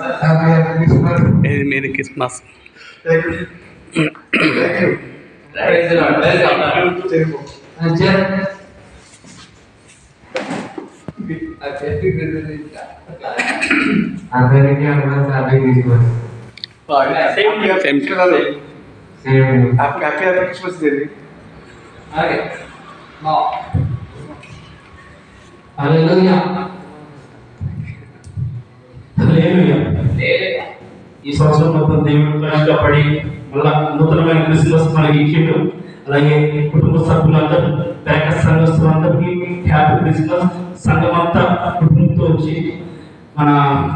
Happy Christmas ఇది merry Christmas అందరికీ advance happy Christmas same same happy happy Christmas దేవి hallelujah hallelujah ఈ సంవత్సరం మొత్తం దేవుడిగా పడి మళ్ళా నూతనమైన క్రిస్మస్ మనకి ఇచ్చిండు. అలాగే కుటుంబ సభ్యులందరూ పేక సంఘస్థులందరికీ హ్యాపీ క్రిస్మస్. సంఘం అంతా కుటుంబంతో వచ్చి మన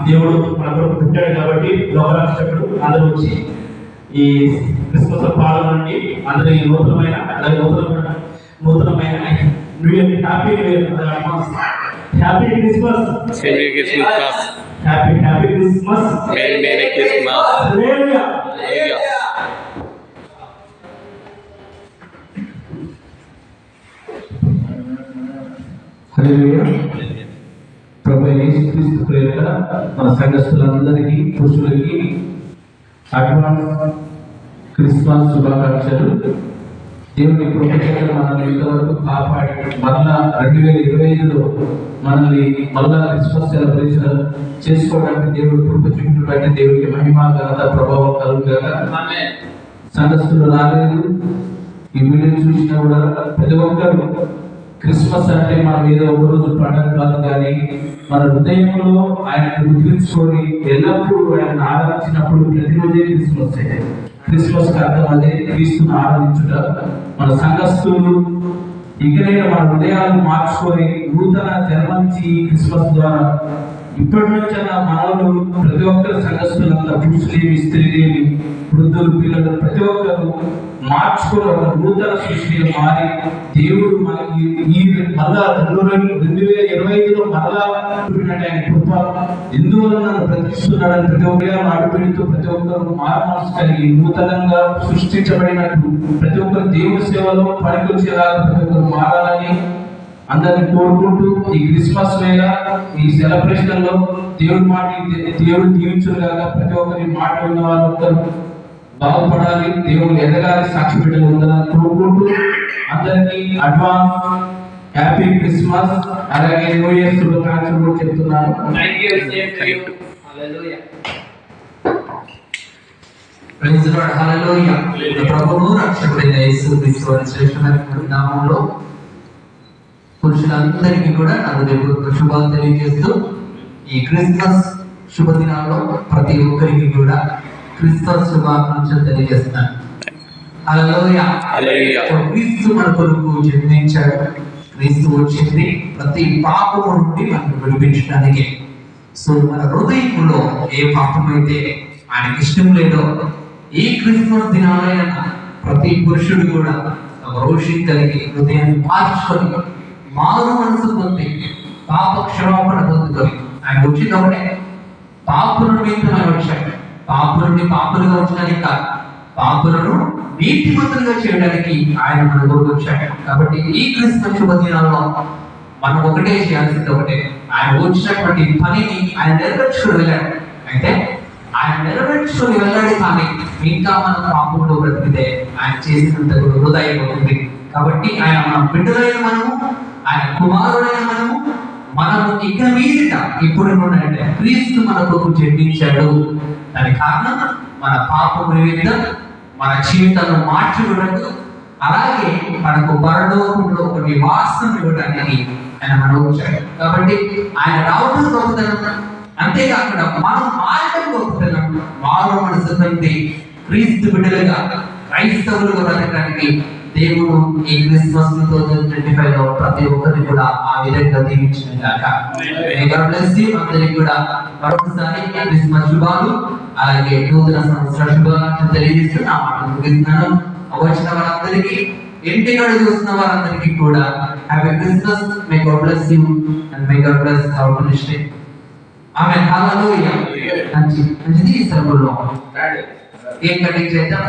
దేవుడు మన కొరకు పుట్టాడు కాబట్టి లోకరక్షకుడు అందరూ వచ్చి ఈ క్రిస్మస్ పాల్గొనండి అందరూ ఈ నూతనమైన అలాగే నూతనమైన నూతనమైన new year happy new year advance happy Christmas merry Christmas happy happy Christmas merry merry Christmas hallelujah hallelujah ప్రభు యేసుక్రీస్తు ప్రేరణ మన సంఘస్థులందరికీ పురుషులకి అడ్వాన్స్ క్రిస్మస్ శుభాకాంక్షలు. దేవుని కృపచేత మనల్ని ఇంతవరకు కాపాడి మళ్ళా రెండు వేల ఇరవై ఐదులో మనల్ని మళ్ళా క్రిస్మస్ సెలబ్రేషన్ చేసుకోవడానికి దేవుడు కృప చూపినటువంటి దేవుడికి మహిమ ఘనత ప్రభావం కలుగుగా సంఘస్థులు రాలేదు. ఈ వీడియో చూసినా కూడా ప్రతి ఒక్కరు క్రిస్మస్ అంటే మనం ఏదో ఒక రోజు పండుగ కాదు కానీ మన హృదయంలో ఆయన గుర్తించుకొని ఎల్లప్పుడూ ఆయన ఆరాధించినప్పుడు ప్రతిరోజే క్రిస్మస్ క్రిస్మస్ కారణం అదే క్రీస్తును ఆరాధించుట. మన సంఘస్థులు ఇకనైనా మన హృదయాలు మార్చుకొని నూతన జన్మించి క్రిస్మస్ ద్వారా ఇప్పటి నుంచి మనవులు ప్రతి ఒక్కరు సంఘస్థులంతా పురుషులేమి స్త్రీలేమి వృద్ధులు పిల్లలు ప్రతి ఒక్కరు మార్చుకుని ఒక నూతన సృష్టిగా మారి దేవుడు మనకి ఈ మళ్ళా రెండు వేల రెండు వేల ఇరవై ఐదులో మరలా చూపినట్టు ఆయన కృప. ఎందువల్ల నన్ను ప్రతిస్తున్నాడని ప్రతి ఒక్కరిగా అడుగుపెడుతూ ప్రతి ఒక్కరు మారమాసు కలిగి నూతనంగా సృష్టించబడినట్టు ప్రతి ఒక్కరు దేవుడి సేవలో పనికొచ్చేలాగా ప్రతి ఒక్కరు మారాలని అందరిని కోరుకుంటూ ఈ క్రిస్మస్ వేళ ఈ సెలబ్రేషన్లో దేవుడి మాట దేవుడు దీవించుగాక ప్రతి ఒక్కరి మాట విన్న వాళ్ళందరూ బాగుపడాలి. దేవుడు ఎదగాలి. సాక్షి బిడ్డలు ఉండాలని కోరుకుంటూ అందరికీ అడ్వాన్స్ హ్యాపీ క్రిస్మస్. అలాగే న్యూ ఇయర్ శుభాకాంక్షలు కూడా చెప్తున్నాను. ప్రభువు రక్షకుడైన యేసు క్రీస్తు శ్రేష్టమైన నామంలో పురుషులందరికీ కూడా నా హృదయపూర్వక శుభాలు తెలియజేస్తూ ఈ క్రిస్మస్ శుభదినాల్లో ప్రతి ఒక్కరికి కూడా క్రిస్మస్ శుభాకాంక్షలు తెలియజేస్తాను. క్రీస్తు మన కొరకు జన్మించాడు. క్రీస్తు వచ్చింది. ప్రతి పాపము నుండి మనకు విడిపించడానికి. సో మన హృదయంలో ఏ పాపమైతే ఆయనకి ఇష్టం లేదో ఈ క్రిస్మస్ దినాలైన ప్రతి పురుషుడు కూడా రోషి కలిగి హృదయాన్ని మార్చుకొని మారు మనసు పొంది పాప క్షమాపణ పొందుతుంది ఆయన వచ్చి ఒకటే పాపులను నిమిత్తమై వచ్చాడు పాపులని పాపులుగా ఉంచడానికి కాదు పాపులను నీతిమంతులుగా చేయడానికి ఆయన మన కొరకు వచ్చాడు. కాబట్టి ఈ క్రిస్మస్ శుభదినాల్లో మనం ఒకటే చేయాల్సింది ఒకటే. ఆయన వచ్చినటువంటి పనిని ఆయన నెరవేర్చుకుని వెళ్ళాడు. అయితే ఆయన నెరవేర్చుకుని వెళ్ళాడు కానీ ఇంకా మన పాపంలో బ్రతికితే ఆయన చేసినంత కూడా వృధా అయిపోతుంది కాబట్టి ఆయన మన బిడ్డలైన మనము ఆయన కుమారుడైన మనము మనము ఇక మీదట ఇప్పుడు అంటే క్రీస్తు మన కొరకు జన్మించాడు. దానికి కారణం మన పాపం నిమిత్తం మన జీవితాలను మార్చుకోవడానికి అలాగే మనకు పరలోకంలో ఒక నివాసం ఇవ్వడానికి ఆయన మనం వచ్చాడు. కాబట్టి ఆయన రావడం గొప్పతనం అంతేకాకుండా మనం మారడం గొప్పతనం మారు మనసు పొంది క్రీస్తు బిడ్డలుగా క్రైస్తవులుగా బ్రతకడానికి దేవుడు ఈ క్రిస్మస్ టూ థౌజండ్ ట్వంటీ ఫైవ్లో ప్రతి ఒక్కరిని కూడా ఆ విధంగా దీవించిన గాక. అందరికీ కూడా మరొకసారి క్రిస్మస్ శుభాలు అలాగే నూతన సంవత్సర శుభాకాంక్షలు తెలియజేస్తూ నా మాటలు ముగిస్తున్నాను వచ్చిన వారందరికీ ఇంటికాడ చూస్తున్న వారందరికీ కూడా happy Christmas may God bless you and may God bless our ministry ఆమె హల్లెలూయా మంచి మంచిది సర్వుల్లో ఏం కటింగ్ చేద్దాం